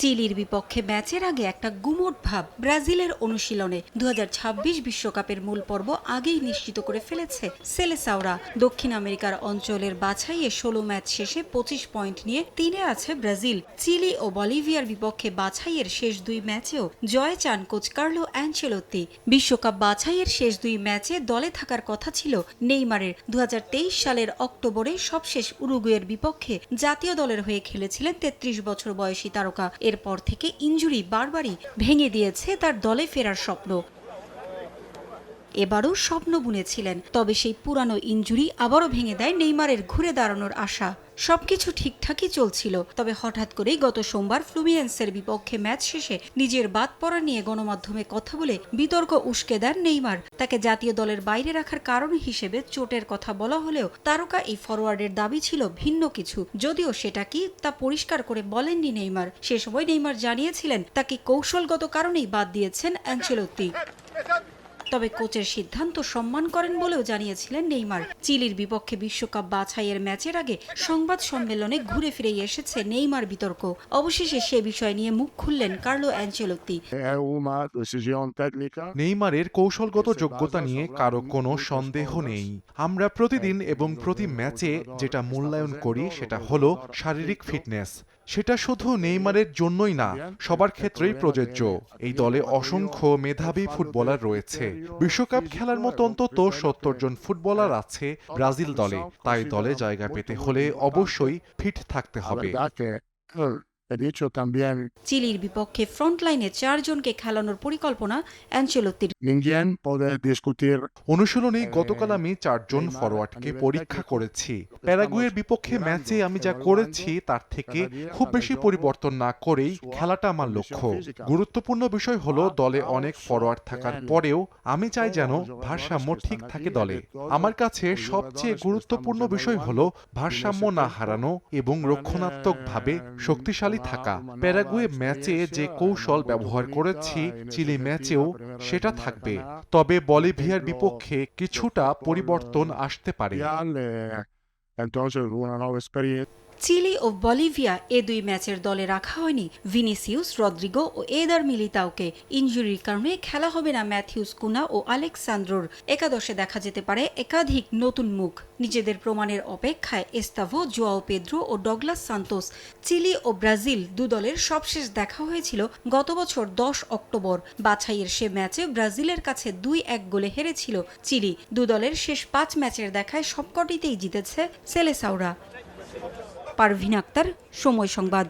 চিলির বিপক্ষে ম্যাচের আগে একটা গুমট ভাব ব্রাজিলের অনুশীলনে। দু বিশ্বকাপের মূল পর্ব আগেই নিশ্চিত করে ফেলেছে সেলেসাওরা। দক্ষিণ আমেরিকার অঞ্চলের বাছাইয়ে ষোলো ম্যাচ শেষে পঁচিশ পয়েন্ট নিয়ে তিনে আছে ব্রাজিল। চিলি ও বলিভিয়ার বিপক্ষে বাছাইয়ের শেষ দুই ম্যাচেও জয় চান কোচ কার্লো অ্যাঞ্চেলোত্তি। বিশ্বকাপ বাছাইয়ের শেষ দুই ম্যাচে দলে থাকার কথা ছিল নেইমারের। দু হাজার তেইশ সালের অক্টোবরে সবশেষ উরুগুয়ের বিপক্ষে জাতীয় দলের হয়ে খেলেছিলেন তেত্রিশ বছর বয়সী তারকা। এরপর থেকে ইঞ্জুরি বারবারই ভেঙে দিয়েছে তার দলে ফেরার স্বপ্ন। এবারও স্বপ্ন বুনেছিলেন, তবে সেই পুরানো ইঞ্জুরি আবারও ভেঙে দেয় নেইমারের ঘুরে দাঁড়ানোর আশা। সবকিছু ঠিকঠাকই চলছিল, তবে হঠাৎ করেই গত সোমবার ফ্লুমিয়েন্সের বিপক্ষে ম্যাচ শেষে নিজের বাদ পড়া নিয়ে গণমাধ্যমে কথা বলে বিতর্ক উস্কে দেন নেইমার। তাকে জাতীয় দলের বাইরে রাখার কারণ হিসেবে চোটের কথা বলা হলেও তারকা এই ফরওয়ার্ডের দাবি ছিল ভিন্ন কিছু, যদিও সেটা কি তা পরিষ্কার করে বলেননি নেইমার। সে সময় নেইমার জানিয়েছিলেন, তাকে কৌশলগত কারণেই বাদ দিয়েছেন অ্যাঞ্চেলোত্তি তবে কোচের সিদ্ধান্ত সম্মান করেন বলেও জানিয়েছিলেন নেইমার। চিলির বিপক্ষে বিশ্বকাপ বাছাইয়ের ম্যাচের আগে সংবাদ সম্মেলনে ঘুরে ফিরে এসেছে নেইমার বিতর্ক। অবশেষে সে বিষয় নিয়ে মুখ খুললেন কার্লো অ্যাঞ্চেলোত্তি. নেইমারের কৌশলগত যোগ্যতা নিয়ে কারও কোনো সন্দেহ নেই। আমরা প্রতিদিন এবং প্রতি ম্যাচে যেটা মূল্যায়ন করি সেটা হলো শারীরিক ফিটনেস। সেটা শুধু নেইমারের জন্যই না, সবার ক্ষেত্রেই প্রযোজ্য। এই দলে অসংখ্য মেধাবী ফুটবলার রয়েছে। বিশ্বকাপ খেলার মতো অন্তত সত্তর জন ফুটবলার আছে ব্রাজিল দলে। তাই দলে জায়গা পেতে হলে অবশ্যই ফিট থাকতে হবে। Verdad que eh, he dicho también, চিলির বিপক্ষে ফ্রন্টলাইনে চারজনকে খেলানোর পরিকল্পনা অ্যাঞ্চেলোত্তির ninguém puede discutir অনুশীলনে গতকাল আমি চারজন ফরওয়ার্ডকে পরীক্ষা করেছি। প্যারাগুয়ের বিপক্ষে ম্যাচে আমি যা করেছি তার থেকে খুব বেশি পরিবর্তন না করেই খেলাটা আমার লক্ষ্য। গুরুত্বপূর্ণ বিষয় হলো দলে অনেক ফরওয়ার্ড থাকার পরেও আমি চাই যেন ভারসাম্য ঠিক থাকে দলে। আমার কাছে সবচেয়ে গুরুত্বপূর্ণ বিষয় হলো ভারসাম্য না হারানো এবং রক্ষণাত্মকভাবে শক্তিশালী থাকা। প্যারাগুয়ে ম্যাচে যে কৌশল ব্যবহার করেছি চিলি ম্যাচেও সেটা থাকবে। তবে বলিভিয়ার বিপক্ষে কিছুটা পরিবর্তন আসতে পারে। চিলি ও বলিভিয়া এ দুই ম্যাচের দলে রাখা হয়নি। ভিনিসিউস, রদ্রিগো ও এদার মিলিতাওকে ইনজুরির কারণে খেলা হবে না ম্যাথিউস কুনা ও আলেকসান্দ্রোর। একাদশে দেখা যেতে পারে একাধিক নতুন মুখ। নিজেদের প্রমাণের অপেক্ষায় এস্তাভো, জোয়াও পেদ্রো ও ডগলাস সান্তোস। চিলি ও ব্রাজিল দু দলের সবশেষ দেখা হয়েছিল গত বছর দশ অক্টোবর। বাছাইয়ের সে ম্যাচে ব্রাজিলের কাছে দুই এক গোলে হেরেছিল চিলি। দু দলের শেষ পাঁচ ম্যাচের দেখায় সবকটিতেই জিতেছে সেলেসাওরা। পারভিন আক্তার সময় সংবাদ।